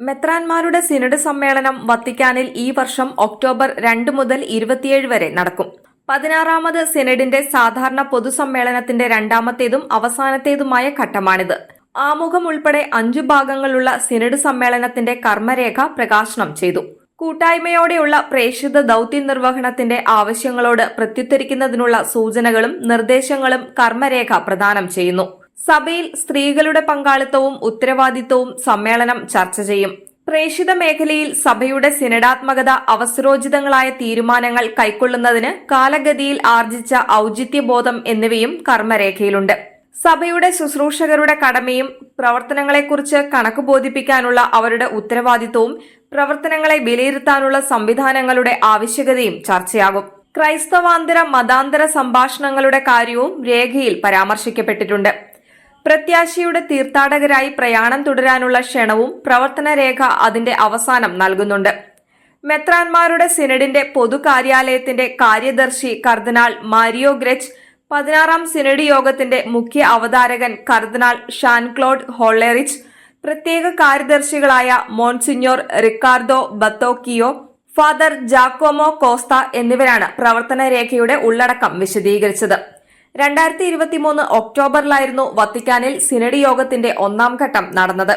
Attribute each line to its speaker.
Speaker 1: മെത്രാൻമാരുടെ synod സമ്മേളനം വത്തിക്കാനിൽ ഈ വർഷം ഒക്ടോബർ രണ്ട് മുതൽ ഇരുപത്തിയേഴ് വരെ നടക്കും. പതിനാറാമത് സിനഡിന്റെ സാധാരണ പൊതുസമ്മേളനത്തിന്റെ രണ്ടാമത്തേതും അവസാനത്തേതുമായ ഘട്ടമാണിത്. ആമുഖം ഉൾപ്പെടെ അഞ്ചു ഭാഗങ്ങളുള്ള സിനഡ് സമ്മേളനത്തിന്റെ കർമ്മരേഖ പ്രകാശനം ചെയ്തു. കൂട്ടായ്മയോടെയുള്ള പ്രേക്ഷിത ദൌത്യ നിർവഹണത്തിന്റെ ആവശ്യങ്ങളോട് പ്രത്യുത്തരിക്കുന്നതിനുള്ള സൂചനകളും നിർദ്ദേശങ്ങളും കർമ്മരേഖ പ്രദാനം ചെയ്യുന്നു. സഭയിൽ സ്ത്രീകളുടെ പങ്കാളിത്തവും ഉത്തരവാദിത്തവും സമ്മേളനം ചർച്ച ചെയ്യും. പ്രേഷിത മേഖലയിൽ സഭയുടെ സിനഡാത്മകത അവസരോചിതങ്ങളായ തീരുമാനങ്ങൾ കൈക്കൊള്ളുന്നതിന് കാലഗതിയിൽ ആർജിച്ച ഔചിത്യബോധം എന്നിവയും കർമ്മരേഖയിലുണ്ട്. സഭയുടെ ശുശ്രൂഷകരുടെ കടമയും പ്രവർത്തനങ്ങളെക്കുറിച്ച് കണക്ക് ബോധിപ്പിക്കാനുള്ള അവരുടെ ഉത്തരവാദിത്വവും പ്രവർത്തനങ്ങളെ വിലയിരുത്താനുള്ള സംവിധാനങ്ങളുടെ ആവശ്യകതയും ചർച്ചയാകും. ക്രൈസ്തവാന്തര മതാന്തര സംഭാഷണങ്ങളുടെ കാര്യവും രേഖയിൽ പരാമർശിക്കപ്പെട്ടിട്ടുണ്ട്. പ്രത്യാശയുടെ തീർത്ഥാടകരായി പ്രയാണം തുടരാനുള്ള ക്ഷണവും പ്രവർത്തനരേഖ അതിന്റെ അവസാനം നൽകുന്നുണ്ട്. മെത്രാൻമാരുടെ സിനഡിന്റെ പൊതുകാര്യാലയത്തിന്റെ കാര്യദർശി കർദിനാൾ മാരിയോ ഗ്രച്ച് പതിനാറാം സിനഡ് യോഗത്തിന്റെ മുഖ്യ അവതാരകൻ കർദിനാൾ ഷാൻക്ലോഡ് ഹോളെറിച്ച് പ്രത്യേക കാര്യദർശികളായ monsignor Riccardo Battocchio father Giacomo Costa എന്നിവരാണ് പ്രവർത്തന രേഖയുടെ ഉള്ളടക്കം വിശദീകരിച്ചത്. രണ്ടായിരത്തി ഇരുപത്തിമൂന്ന് ഒക്ടോബറിലായിരുന്നു വത്തിക്കാനിൽ സിനഡി യോഗത്തിന്റെ ഒന്നാം ഘട്ടം നടന്നത്.